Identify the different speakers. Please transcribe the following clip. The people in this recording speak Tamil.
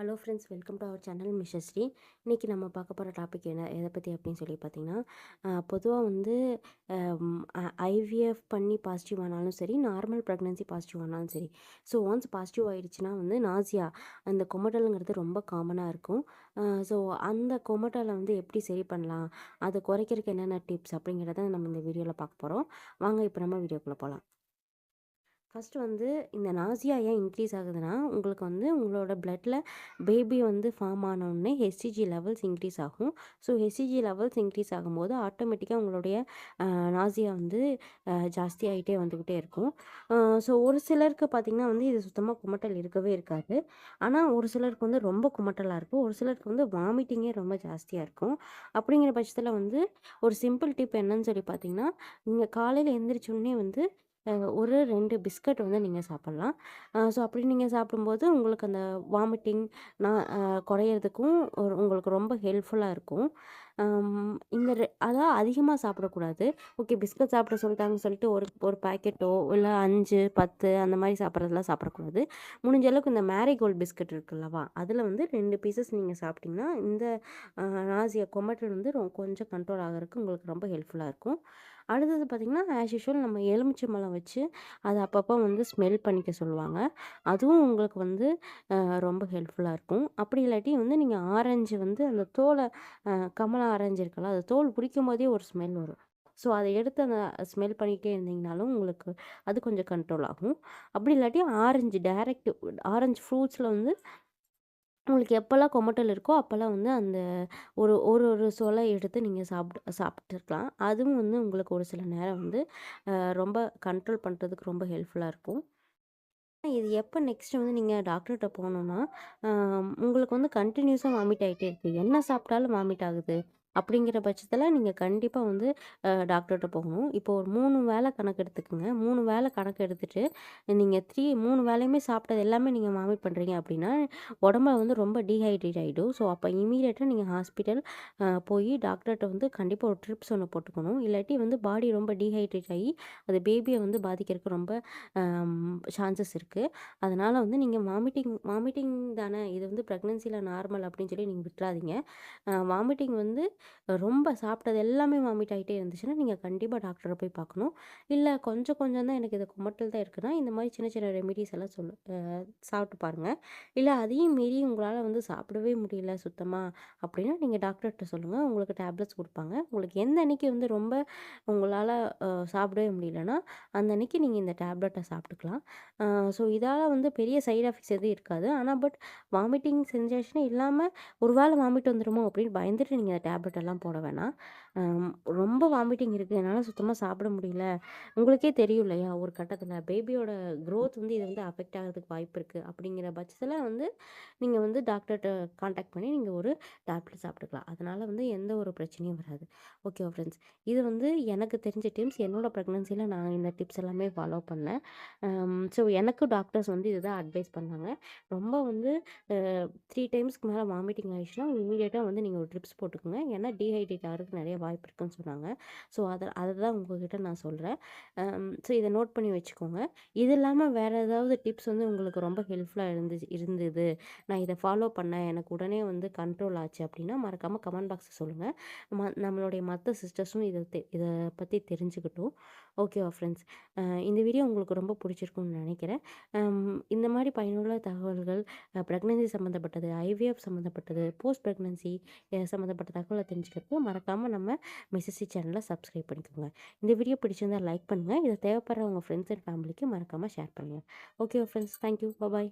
Speaker 1: Hello friends welcome to our channel மிஷஸ் இன்றைக்கி நம்ம பார்க்க போகிற டாபிக் என்ன எதை பற்றி அப்படின்னு சொல்லி பார்த்தீங்கன்னா பொதுவாக வந்து ஐவிஎஃப் பண்ணி பாசிட்டிவ் ஆனாலும் சரி நார்மல் ப்ரெக்னன்சி பாசிட்டிவ் ஆனாலும் சரி. ஸோ ஒன்ஸ் பாசிட்டிவ் ஆகிடுச்சுன்னா வந்து நாசியா அந்த கொமட்டலுங்கிறது ரொம்ப காமனாக இருக்கும். ஸோ அந்த கொமட்டலை வந்து எப்படி சரி பண்ணலாம் அதை குறைக்கிறதுக்கு என்னென்ன டிப்ஸ் அப்படிங்கிறத நம்ம இந்த வீடியோவில் பார்க்க போகிறோம் வாங்க இப்போ நம்ம வீடியோக்குள்ளே போகலாம் ஃபஸ்ட்டு வந்து இந்த நாசியா ஏன் இன்க்ரீஸ் ஆகுதுன்னா உங்களுக்கு வந்து உங்களோட பிளட்டில் பேபி வந்து ஃபார்ம் ஆனோடனே ஹெச்சிஜி லெவல்ஸ் இன்க்ரீஸ் ஆகும். ஸோ ஹெச்சிஜி லெவல்ஸ் இன்க்ரீஸ் ஆகும்போது ஆட்டோமேட்டிக்காக உங்களுடைய நாசியா வந்து ஜாஸ்தி ஆகிட்டே வந்துக்கிட்டே இருக்கும். ஸோ ஒரு சிலருக்கு பார்த்திங்கன்னா வந்து இது சுத்தமாக குமட்டல் இருக்கவே இருக்காது. ஆனால் ஒரு சிலருக்கு வந்து ரொம்ப குமட்டலாக இருக்கும். ஒரு சிலருக்கு வந்து வாமிட்டிங்கே ரொம்ப ஜாஸ்தியாக இருக்கும். அப்படிங்கிற பட்சத்தில் வந்து ஒரு சிம்பிள் டிப் என்னன்னு சொல்லி பார்த்தீங்கன்னா நீங்கள் காலையில் எழுந்திரிச்சோடனே வந்து ஒரு ரெண்டு பிஸ்கட் வந்து நீங்கள் சாப்பிட்லாம். ஸோ அப்படி நீங்கள் சாப்பிடும்போது உங்களுக்கு அந்த வாமிட்டிங் நான் குறையிறதுக்கும் ஒரு உங்களுக்கு ரொம்ப ஹெல்ப்ஃபுல்லாக இருக்கும். இந்த ரெ அதான் அதிகமாக சாப்பிடக்கூடாது. ஓகே பிஸ்கட் சாப்பிட சொல்லிட்டாங்கன்னு சொல்லிட்டு ஒரு ஒரு பேக்கெட்டோ இல்லை அஞ்சு பத்து அந்த மாதிரி சாப்பிட்றதெல்லாம் சாப்பிடக்கூடாது. முடிஞ்ச அளவுக்கு இந்த மேரிகோல்டு பிஸ்கட் இருக்குல்லவா அதில் வந்து ரெண்டு பீசஸ் நீங்கள் சாப்பிட்டிங்கன்னா இந்த நாசியா கொமட்டல் வந்து கொஞ்சம் கண்ட்ரோல் ஆகிறதுக்கு உங்களுக்கு ரொம்ப ஹெல்ப்ஃபுல்லாக இருக்கும். அடுத்தது பார்த்திங்கன்னா ஆஸ் யூஷுவல் நம்ம எலுமிச்சை மலம் வச்சு அதை அப்பப்போ வந்து ஸ்மெல் பண்ணிக்க சொல்லுவாங்க. அதுவும் உங்களுக்கு வந்து ரொம்ப ஹெல்ப்ஃபுல்லாக இருக்கும். அப்படி இல்லாட்டி வந்து நீங்கள் ஆரஞ்சு வந்து அந்த தோலை கமலா ஆரஞ்சு அரைஞ்சிருக்கலாம். அது தோல் பிடிக்கும் போதே ஒரு ஸ்மெல் வரும். ஸோ அதை எடுத்து அந்த ஸ்மெல் பண்ணிகிட்டே இருந்தீங்கனாலும் உங்களுக்கு அது கொஞ்சம் கண்ட்ரோல் ஆகும். அப்படி இல்லாட்டி ஆரஞ்சு டைரக்ட் ஆரஞ்சு ஃப்ரூட்ஸில் வந்து உங்களுக்கு எப்போல்லாம் கொமட்டல் இருக்கோ அப்போல்லாம் வந்து அந்த ஒரு ஒரு ஒரு சொலை எடுத்து நீங்கள் சாப்பிட்டு சாப்பிட்டுருக்கலாம். அதுவும் வந்து உங்களுக்கு ஒரு சில நேரம் வந்து ரொம்ப கண்ட்ரோல் பண்ணுறதுக்கு ரொம்ப ஹெல்ப்ஃபுல்லாக இருக்கும். இது எப்போ நெக்ஸ்ட் வந்து நீங்கள் டாக்டர்கிட்ட போகணுன்னா உங்களுக்கு வந்து கண்டினியூஸாக வாமிட் ஆகிட்டே இருக்குது என்ன சாப்பிட்டாலும் வாமிட் ஆகுது? அப்படிங்கிற பட்சத்தில் நீங்கள் கண்டிப்பாக வந்து டாக்டர்கிட்ட போகணும். இப்போ ஒரு மூணு வேலை கணக்கு எடுத்துக்கோங்க. மூணு வேலை கணக்கு எடுத்துகிட்டு நீங்கள் த்ரீ மூணு வேலையுமே சாப்பிட்டது எல்லாமே நீங்கள் வாமிட் பண்ணுறீங்க அப்படின்னா உடம்ப வந்து ரொம்ப டீஹைட்ரேட் ஆகிடும் ஸோ அப்போ இமீடியட்டாக நீங்கள் ஹாஸ்பிட்டல் போய் டாக்டர்கிட்ட வந்து கண்டிப்பாக ஒரு ட்ரிப்ஸ் ஒன்று போட்டுக்கணும். இல்லாட்டி வந்து பாடி ரொம்ப டீஹைட்ரேட் ஆகி அது பேபியை வந்து பாதிக்கிறதுக்கு ரொம்ப சான்சஸ் இருக்குது அதனால் வந்து நீங்கள் வாமிட்டிங் வாமிட்டிங் தானே இது வந்து ப்ரெக்னென்சியில் நார்மல் அப்படின்னு சொல்லி நீங்கள் விட்டுறாதீங்க. வாமிட்டிங் வந்து ரொம்ப சாப்பிட்டது எல்லாமே வாமிட் ஆகிட்டே இருந்துச்சுன்னா நீங்கள் கண்டிப்பாக டாக்டரை போய் பார்க்கணும். இல்லை கொஞ்சம் கொஞ்சம் தான் எனக்கு இது குமட்டல் தான் இருக்குன்னா இந்த மாதிரி சின்ன சின்ன ரெமிடிஸ் எல்லாம் சொல்லு சாப்பிட்டு பாருங்கள் இல்லை அதையும் மீறி உங்களால் வந்து சாப்பிடவே முடியல சுத்தமாக அப்படின்னா நீங்கள் டாக்டர்கிட்ட சொல்லுங்கள் உங்களுக்கு டேப்லெட்ஸ் கொடுப்பாங்க. உங்களுக்கு எந்த அன்னைக்கு வந்து ரொம்ப உங்களால் சாப்பிடவே முடியலன்னா அந்த அன்றைக்கி நீங்கள் இந்த டேப்லெட்டை சாப்பிட்டுக்கலாம். ஸோ இதால் வந்து பெரிய சைட் எஃபெக்ட்ஸ் எதுவும் இருக்காது. ஆனால் பட் வாமிட்டிங் சென்சேஷன் இல்லாமல் ஒரு வேளை வாமிட் வந்துடுமோ அப்படின்னு பயந்துட்டு நீங்கள் அந்த டேப்லெட் எல்லாம் போட வேணாம். ரொம்ப வாமிட்டிங் இருக்குது என்னால் சுத்தமாக சாப்பிட முடியல. உங்களுக்கே தெரியும் இல்லையா? ஒரு கட்டத்தில் பேபியோட க்ரோத் வந்து இது வந்து அஃபெக்ட் ஆகிறதுக்கு வாய்ப்பு இருக்குது அப்படிங்கிற பட்சத்தில் வந்து நீங்கள் வந்து டாக்டர்கிட்ட காண்டாக்ட் பண்ணி நீங்கள் ஒரு டேப்லெட் சாப்பிட்டுக்கலாம். அதனால் வந்து எந்த ஒரு பிரச்சனையும் வராது. ஓகேவா ஃப்ரெண்ட்ஸ் இது வந்து எனக்கு தெரிஞ்ச டிப்ஸ் என்னோடய ப்ரெக்னன்சியில் நான் இந்த டிப்ஸ் எல்லாமே ஃபாலோ பண்ணேன். ஸோ எனக்கு டாக்டர்ஸ் வந்து இதுதான் அட்வைஸ் பண்ணாங்க. ரொம்ப வந்து த்ரீ டைம்ஸ்க்கு மேலே வாமிட்டிங் ஆகிடுச்சுன்னா இமீடியட்டாக வந்து நீங்கள் ஒரு ட்ரிப்ஸ் போட்டுக்கோங்க. ஏன்னா டீஹைட்ரேட் ஆகிறதுக்கு நிறைய வாய்ப்பு இருக்குன்னு சொன்னாங்க. ஸோ அதை அதை தான் உங்கள்கிட்ட நான் சொல்கிறேன் ஸோ இதை நோட் பண்ணி வச்சுக்கோங்க. இது இல்லாமல் வேறு ஏதாவது டிப்ஸ் வந்து உங்களுக்கு ரொம்ப ஹெல்ப்ஃபுல்லாக இருந்துச்சு இருந்தது. நான் இதை ஃபாலோ பண்ணேன் எனக்கு உடனே வந்து கண்ட்ரோல் ஆச்சு அப்படின்னா மறக்காமல் கமெண்ட் பாக்ஸை சொல்லுங்கள் ம நம்மளுடைய மற்ற சிஸ்டர்ஸும் இதை தெ இதை பற்றி தெரிஞ்சுக்கிட்டும். ஓகேவா ஃப்ரெண்ட்ஸ் இந்த வீடியோ உங்களுக்கு ரொம்ப பிடிச்சிருக்கும்னு நினைக்கிறேன். இந்த மாதிரி பயனுள்ள தகவல்கள் ப்ரெக்னென்சி சம்மந்தப்பட்டது ஐவிஎஃப் சம்மந்தப்பட்டது போஸ்ட் ப்ரெக்னென்சி சம்மந்தப்பட்ட தகவலை தெரிஞ்சுக்கிறதுக்கு மறக்காமல் நம்ம மெசேஜ் சேனலை சப்ஸ்கிரைப் பண்ணிக்கோங்க. இந்த வீடியோ பிடிச்சிருந்தால் லைக் பண்ணுங்கள் இதை தேவைப்படுற உங்கள் ஃப்ரெண்ட்ஸ் அண்ட் ஃபேமிலிக்கு மறக்காமல் ஷேர் பண்ணுங்கள் ஓகே ஃப்ரெண்ட்ஸ் தேங்க்யூ பாய்